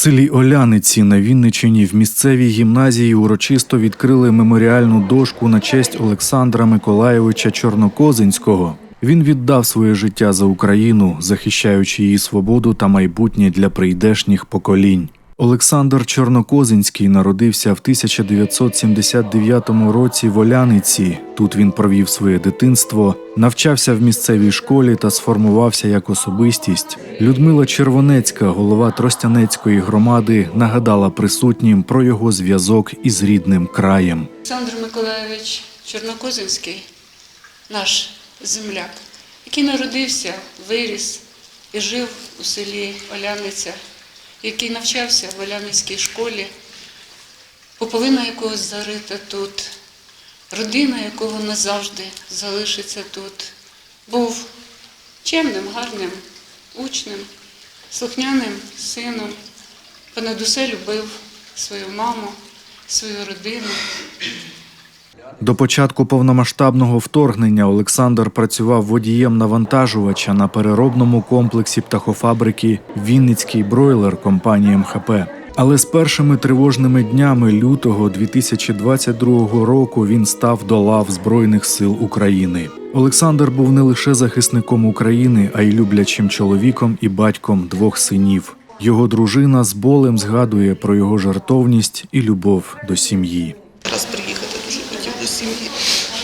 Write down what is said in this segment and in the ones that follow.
селі Оляниці на Вінничині в місцевій гімназії урочисто відкрили меморіальну дошку на честь Олександра Миколайовича Чорнокозинського. Він віддав своє життя за Україну, захищаючи її свободу та майбутнє для прийдешніх поколінь. Олександр Чорнокозинський народився в 1979 році в Оляниці. Тут він провів своє дитинство, навчався в місцевій школі та сформувався як особистість. Людмила Червонецька, голова Тростянецької громади, нагадала присутнім про його зв'язок із рідним краєм. Олександр Миколайович Чорнокозинський, наш земляк, який народився, виріс і жив у селі Оляниця, який навчався в Оляницькій школі, поповина якого зарита тут, родина якого назавжди залишиться тут, був чемним, гарним учнем, слухняним сином, понад усе любив свою маму, свою родину. До початку повномасштабного вторгнення Олександр працював водієм навантажувача на переробному комплексі птахофабрики Вінницький бройлер компанії МХП. Але з першими тривожними днями лютого 2022 року він став до лав Збройних сил України. Олександр був не лише захисником України, а й люблячим чоловіком і батьком двох синів. Його дружина з болем згадує про його жартовність і любов до сім'ї. раз приїхати, дуже хотів до сім'ї,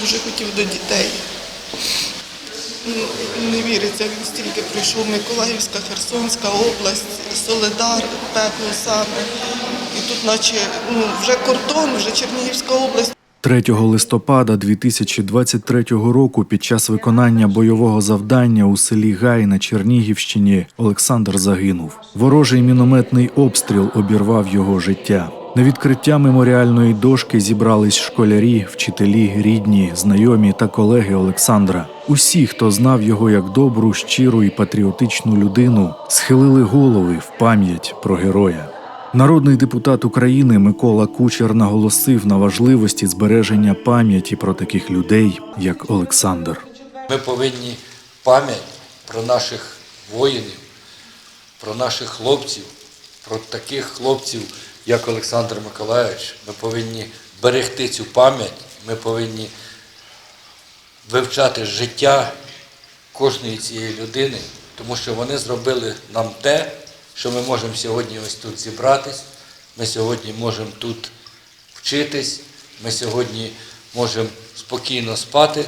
дуже хотів до дітей. Ну, Не віриться, він стільки пройшов Миколаївська, Херсонська область, Соледар, пекло саме. І тут, наче ну, вже кордон, вже Чернігівська область. 3 листопада 2023 року під час виконання бойового завдання у селі Гай на Чернігівщині Олександр загинув. Ворожий мінометний обстріл обірвав його життя. На відкриття меморіальної дошки зібрались школярі, вчителі, рідні, знайомі та колеги Олександра. Усі, хто знав його як добру, щиру і патріотичну людину, схилили голови в пам'ять про героя. Народний депутат України Микола Кучер наголосив на важливості збереження пам'яті про таких людей, як Олександр. Ми повинні пам'ять про наших воїнів, про наших хлопців, про таких хлопців, як Олександр Миколайович. Ми повинні берегти цю пам'ять, ми повинні вивчати життя кожної цієї людини, тому що вони зробили нам те, що ми можемо сьогодні ось тут зібратись, ми сьогодні можемо тут вчитись, ми сьогодні можемо спокійно спати.